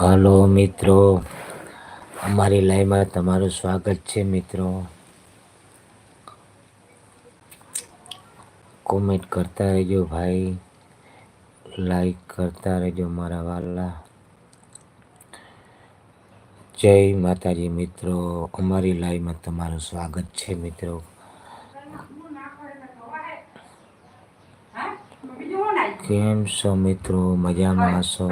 Hello મિત્રો. અમારી લાઈવમાં તમારું સ્વાગત છે મિત્રો. કોમેન્ટ કરતા રહેજો ભાઈ. લાઈક કરતા રહેજો મારા વાલા. જય માતાજી મિત્રો. અમારી લાઈવમાં તમારું સ્વાગત છે મિત્રો. કેમ છો મિત્રો? મજામાં છો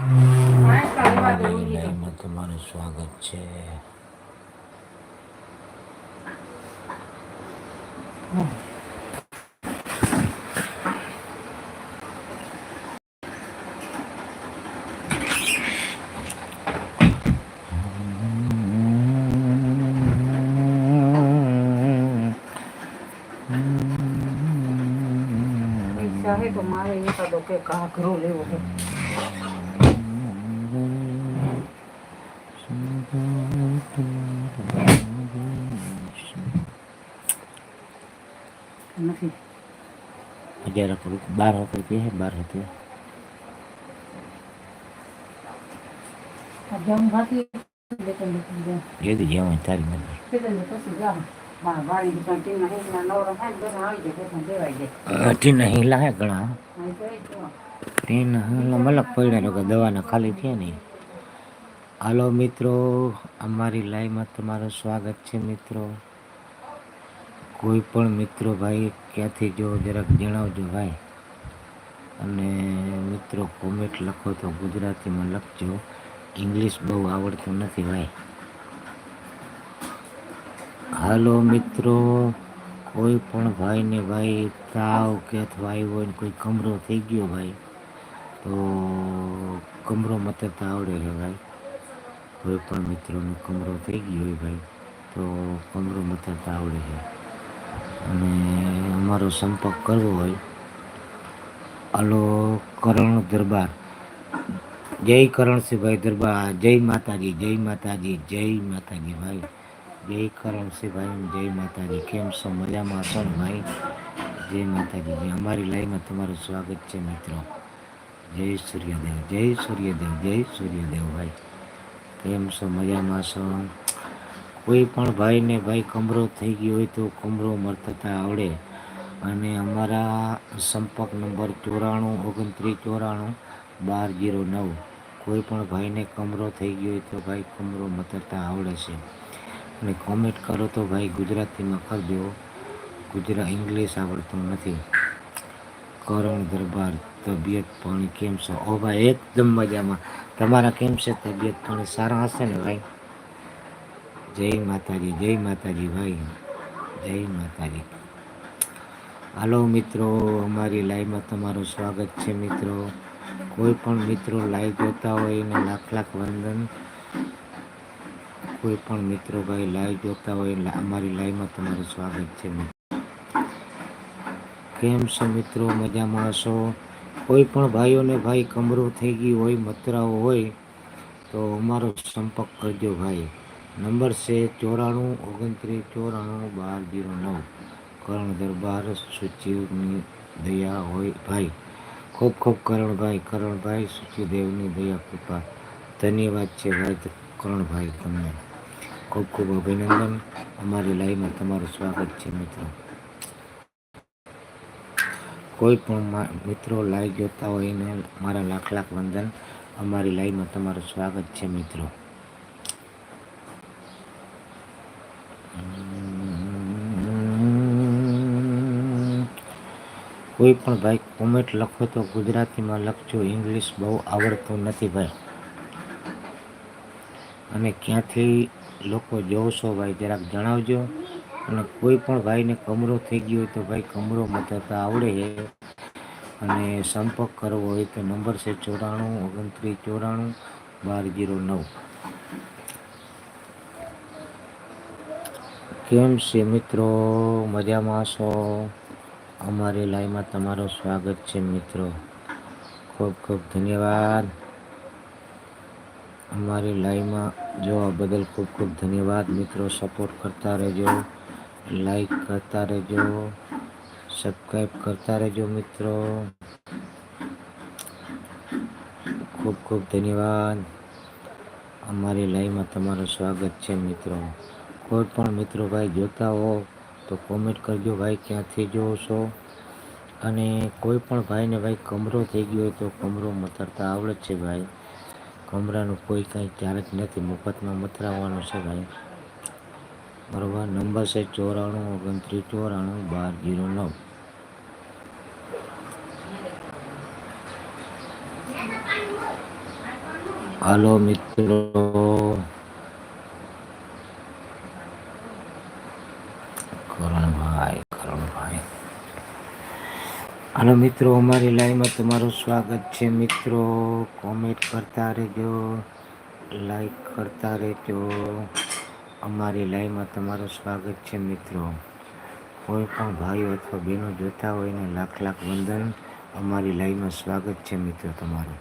અમારી લાઈવમાં તમારું સ્વાગત છે પૈસા હે તો મારે એકાદો કે ઘાઘરો લેવો છે નથી. હજાર રૂપિયા બાર રૂપિયા હે બાર રૂપિયા ટીના બેટન દેવાઈ જાય. અઢી નહીં લાહે ઘણા? જો. તેન મલક પડ્યા લોકો દવાના ખાલી થયા નહીં હાલો મિત્રો અમારી લાઈવમાં તમારું સ્વાગત છે મિત્રો. કોઈ પણ મિત્રો ભાઈ ક્યાંથી જો જરાક જણાવજો ભાઈ. અને મિત્રો કોમેન્ટ લખો તો ગુજરાતીમાં લખજો. ઇંગ્લિશ બહુ આવડતું નથી ભાઈ. હાલો મિત્રો, કોઈ પણ ભાઈને ભાઈ તાવ કે અથવા આવ્યો ને કોઈ કમરો થઈ ગયો ભાઈ, તો કમરો મતતા આવડે છે ભાઈ. કોઈ પણ મિત્રોનો કમરો થઈ ગયો હોય ભાઈ, તો કમરો મતતા આવડે છે. અને અમારો સંપર્ક કરવો હોય હાલો કરણ દરબાર. જય કરણસિંહભાઈ દરબાર, જય માતાજી જય માતાજી જય માતાજી ભાઈ. જય કરણસિંહભાઈ જય માતાજી. કેમ છો? મજામાં છો ને ભાઈ? જય માતાજી. જય અમારી લાઈવમાં તમારું સ્વાગત છે મિત્રો. જય સૂર્યદેવ જય સૂર્યદેવ જય સૂર્યદેવ ભાઈ. કેમ છો? મજામાં છો? કોઈ પણ ભાઈને ભાઈ કમરો થઈ ગયો હોય તો કમરો મરતતા આવડે. અને અમારા સંપર્ક નંબર ચોરાણું, ઓગણત્રીસ ચોરાણું, બાર જીરો નવ. કોઈ પણ ભાઈને કમરો થઈ ગયો હોય તો ભાઈ કમરો મતરતા આવડે છે. અને કોમેન્ટ કરો તો ભાઈ ગુજરાતીમાં કરજો ગુજરાત ઇંગ્લિશ આવડતું નથી. કરણ દરબાર, તબિયત પાણી કેમ છે? ઓ ભાઈ, એકદમ મજામાં. તમારા કેમ છે? તબિયત પાણી સારા હશે ને ભાઈ? જય માતાજી જય માતાજી ભાઈ, જય માતાજી. હાલો મિત્રો, અમારી લાઈવમાં તમારું સ્વાગત છે મિત્રો. કોઈ પણ મિત્રો લાઈવ જોતા હોય એને લાખ લાખ વંદન. કોઈ પણ મિત્રો ભાઈ લાઈવ જોતા હોય અમારી લાઈવમાં તમારું સ્વાગત છે મિત્રો. કેમ છો મિત્રો? મજામાં હશો? કોઈ પણ ભાઈઓને ભાઈ કમરો થઈ ગઈ હોય મતરાઓ હોય, તો અમારો સંપર્ક કરજો ભાઈ. નંબર છે ચોરાણું ઓગણત્રીસ ચોરાણું બાર જીરો નવ. કરણ દરબાર સુચિવની દયા હોય ભાઈ. ખૂબ ખૂબ કરણભાઈ કરણભાઈ સુચિદેવની દયા, કૃપા. ધન્યવાદ છે ભાઈ કરણભાઈ તમને. ખૂબ ખૂબ અભિનંદન. અમારી લાઈવમાં તમારું સ્વાગત છે મિત્રો. કોઈ પણ મિત્રો લાઈવ જોતા હોય એને મારા લાખ લાખ વંદન. અમારી લાઈવમાં તમારું સ્વાગત છે મિત્રો. કોઈ પણ ભાઈ કોમેન્ટ લખો તો ગુજરાતીમાં લખજો. ઇંગ્લિશ બહુ આવડતું નથી ભાઈ. અને ક્યાંથી લોકો જોવો છો ભાઈ જરાક જણાવજો. અને કોઈ પણ ભાઈને કમરો થઈ ગયો હોય તો ભાઈ કમરો મતતા આવડે છે. અને સંપર્ક કરવો હોય તો નંબર છે ચોરાણું ઓગણત્રીસ ચોરાણું બાર જીરો નવ. કેમ છે મિત્રો? મજામાં છો? અમારી લાઈવમાં તમારું સ્વાગત છે, મિત્રો. ખૂબ ખૂબ ધન્યવાદ. અમારી લાઈવમાં જોવા બદલ ખૂબ ખૂબ ધન્યવાદ. મિત્રો સપોર્ટ કરતા રહેજો લાઈક કરતા રહેજો સબસ્ક્રાઈબ કરતા રહેજો, મિત્રો. ખૂબ ખૂબ ધન્યવાદ. અમારી લાઈવમાં તમારું સ્વાગત છે, મિત્રો. કોઈ પણ મિત્રો ભાઈ જોતા હો તો કોમેન્ટ કરજો ભાઈ, ક્યાંથી જોવો છો? અને કોઈ પણ ભાઈને ભાઈ કમરો થઈ ગયો હોય તો કમરો મતરતા આવડે છે ભાઈ. કમરાનું કોઈ કાંઈ ચાર્જ નથી, મફતમાં મતરાવવાનું છે ભાઈ. બરોબર? નંબર છે ચોરાણું ઓગણત્રીસ ચોરાણું બાર જીરો નવ. હાલો મિત્રો કરણભાઈ કરણભાઈ હાલો મિત્રો, અમારી લાઈવમાં તમારું સ્વાગત છે. મિત્રો કોમેન્ટ કરતા રહેજો લાઈક કરતા રહેજો. અમારી લાઈવમાં તમારું સ્વાગત છે મિત્રો. કોઈ પણ ભાઈઓ અથવા બહેનો જોતા હોય ને લાખ લાખ વંદન. અમારી લાઈવમાં સ્વાગત છે મિત્રો તમારું.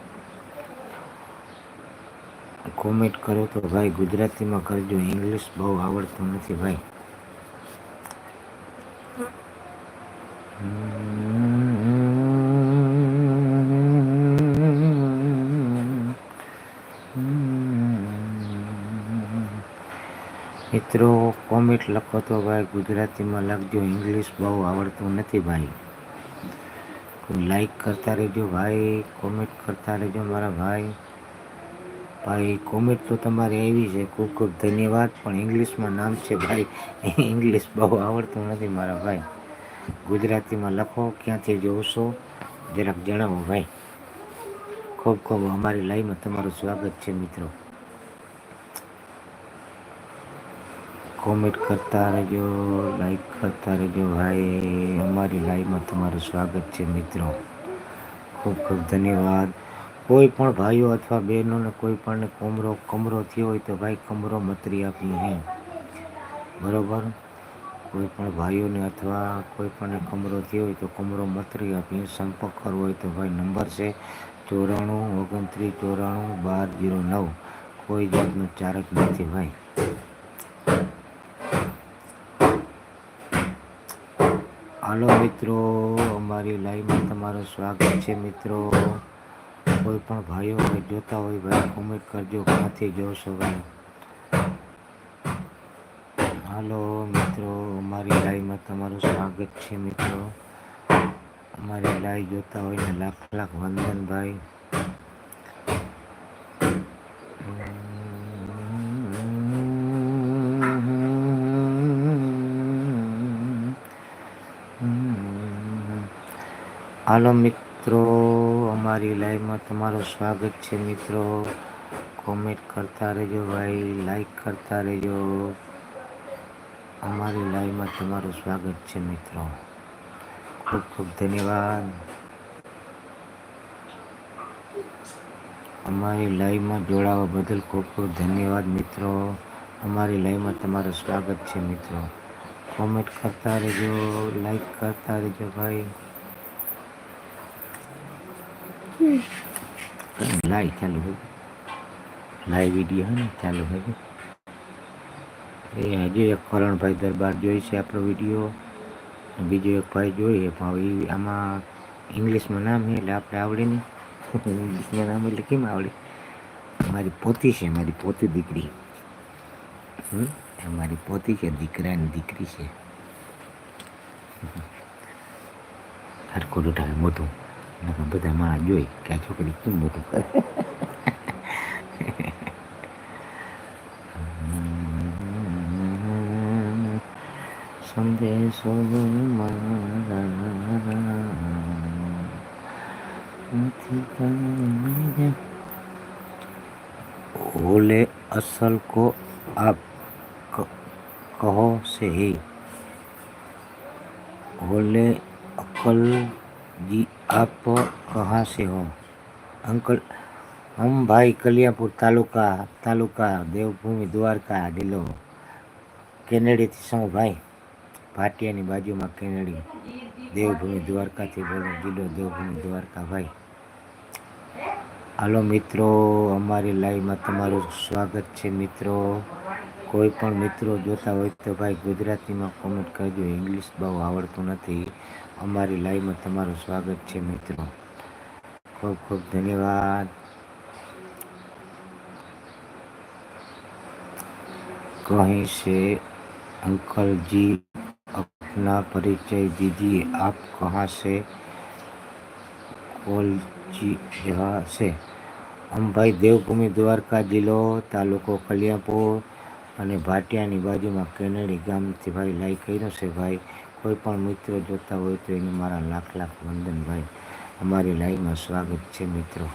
કોમેન્ટ કરો તો ભાઈ ગુજરાતીમાં કરજો. ઇંગ્લિશ બહુ આવડતું નથી ભાઈ. મિત્રો, કોમેન્ટ લખો તો ભાઈ, ગુજરાતીમાં લખજો. ઇંગ્લિશ બહુ આવડતું નથી ભાઈ. લાઈક કરતા રહેજો ભાઈ કોમેન્ટ કરતા રહેજો મારા ભાઈ. ભાઈ કોમેન્ટ તો તમારી એવી છે. ખૂબ ખૂબ ધન્યવાદ. પણ ઇંગ્લિશમાં નામ છે ભાઈ. ઇંગ્લિશ બહુ આવડતું નથી મારા ભાઈ. ગુજરાતીમાં લખો, ક્યાંથી જોશો? જરાક જણાવો ભાઈ. ખૂબ ખૂબ અમારી લાઈવમાં તમારું સ્વાગત છે, મિત્રો. કોમેન્ટ કરતા રહેજો લાઈક કરતા રહેજો ભાઈ. અમારી લાઈવમાં તમારું સ્વાગત છે મિત્રો. ખૂબ ખૂબ ધન્યવાદ. કોઈ પણ ભાઈઓ અથવા બહેનોને કોઈ પણ કમરો કમરો થયો હોય તો ભાઈ કમરો મતરી આપી હે. બરાબર? કોઈ પણ ભાઈઓને અથવા કોઈ પણ કમરો થયો હોય તો કમરો મતરી આપીએ. સંપર્ક કરવો હોય તો ભાઈ નંબર છે ચોરાણું ઓગણત્રીસ ચોરાણું બાર જીરો નવ. કોઈ જાતનું ચારક નથી ભાઈ. હાલો મિત્રો, અમારી લાઈવમાં તમારું સ્વાગત છે મિત્રો. કોઈ પણ ભાઈઓ ભાઈ જોતા હોય ભાઈ કોમેન્ટ કરજો, ક્યાંથી જોશો ભાઈ? હાલો મિત્રો, અમારી લાઈવમાં તમારું સ્વાગત છે મિત્રો. અમારી લાઈવ જોતા હોય ને લાખ લાખ વંદન ભાઈ. હાલો મિત્રો, અમારી લાઈવમાં તમારું સ્વાગત છે મિત્રો. કોમેન્ટ કરતા રહેજો ભાઈ લાઈક કરતા રહેજો. અમારી લાઈવમાં તમારું સ્વાગત છે મિત્રો. ખૂબ ખૂબ ધન્યવાદ. અમારી લાઈવમાં જોડાવા બદલ ખૂબ ખૂબ ધન્યવાદ મિત્રો. અમારી લાઈવમાં તમારું સ્વાગત છે મિત્રો. કોમેન્ટ કરતા રહેજો લાઈક કરતા રહેજો ભાઈ. લાઈવ ચાલુ હોય લાઈવ વીડિયો હોય ને ચાલુ હોય એ હજી એક કરણભાઈ દરબાર જોઈ છે આપણો વીડિયો બીજો એક ભાઈ જોઈએ પણ એ આમાં ઇંગ્લિશમાં નામ છે એટલે આપણે આવડે નહીં ઇંગ્લિશમાં નામ એટલે કેમ આવડે મારી પોતી છે મારી પોતી દીકરી મારી પોતી છે દીકરાની દીકરી છે હરખું ઉઠાવે મોટું નકર બધા માણસ જોઈ કે આ છોકરી કેમ મોટું કરે સંદેશો મારા નથી કાંઈ ओले असल को आप क- कहो से ही ओले अकल जी आप कहाँ से हो अंकल हम भाई कलियापुर तालुका तालुका देवभूमि દ્વારકા જિલ્લો કેનેડીથી શું ભાઈ ભાટિયાની બાજુમાં કેનેડી દેવભૂમિ દ્વારકાથી બોલો જિલ્લો દેવભૂમિ દ્વારકા ભાઈ હાલો મિત્રો અમારી લાઈવમાં તમારું સ્વાગત છે મિત્રો કોઈ પણ મિત્રો જોતા હોય તો ભાઈ ગુજરાતીમાં કોમેન્ટ કરજો ઇંગ્લિશ બહુ આવડતું નથી અમારી લાઈવમાં તમારું સ્વાગત છે મિત્રો. ખૂબ ખૂબ ધન્યવાદ. કહી છે, અંકલજી अपना પરિચય दीजिए આપ કહા છે કોલજી જિલ્લા છે અંભાઈ દેવભૂમિ દ્વારકા જિલ્લો, તાલુકો કલિયાપુર અને ભાટિયાની બાજુમાં કેનેડી ગામથી ભાઈ લાઈ કર્યો છે. ભાઈ કોઈ પણ મિત્રો જોતા હોય તો એને મારા લાખ લાખ વંદન ભાઈ. અમારી લાઈવમાં સ્વાગત છે મિત્રો.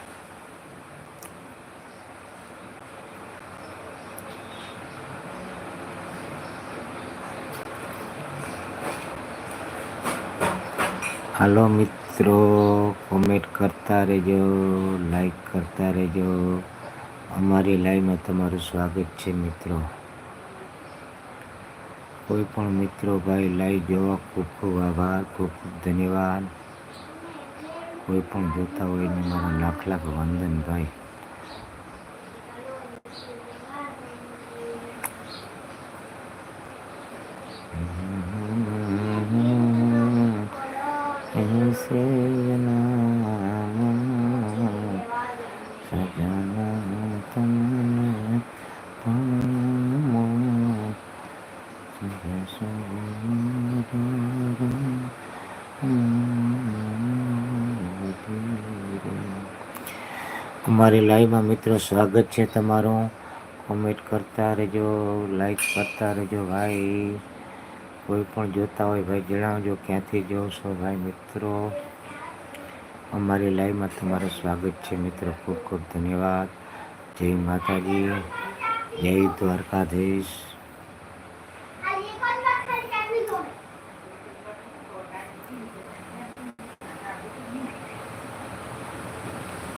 હાલો મિત્રો કોમેન્ટ કરતા રહેજો લાઈક કરતા રહેજો. અમારી લાઈવમાં તમારું સ્વાગત છે મિત્રો. કોઈ પણ મિત્રો ભાઈ લાઈવ જોવા ખૂબ ખૂબ આભાર ખૂબ ખૂબ ધન્યવાદ કોઈ પણ જોતા હોય ને મારા લાખ લાખ વંદન ભાઈ ऐसे અમારી લાઈવમાં મિત્રો સ્વાગત છે તમારું. કોમેન્ટ કરતા રહેજો લાઈક કરતા રહેજો ભાઈ. કોઈ પણ જોતા હોય ભાઈ જણાવજો ક્યાંથી જોવ છો ભાઈ મિત્રો. અમારી લાઈવમાં તમારું સ્વાગત છે મિત્રો. ખૂબ ખૂબ ધન્યવાદ. જય માતાજી. જય દ્વારકાધીશ.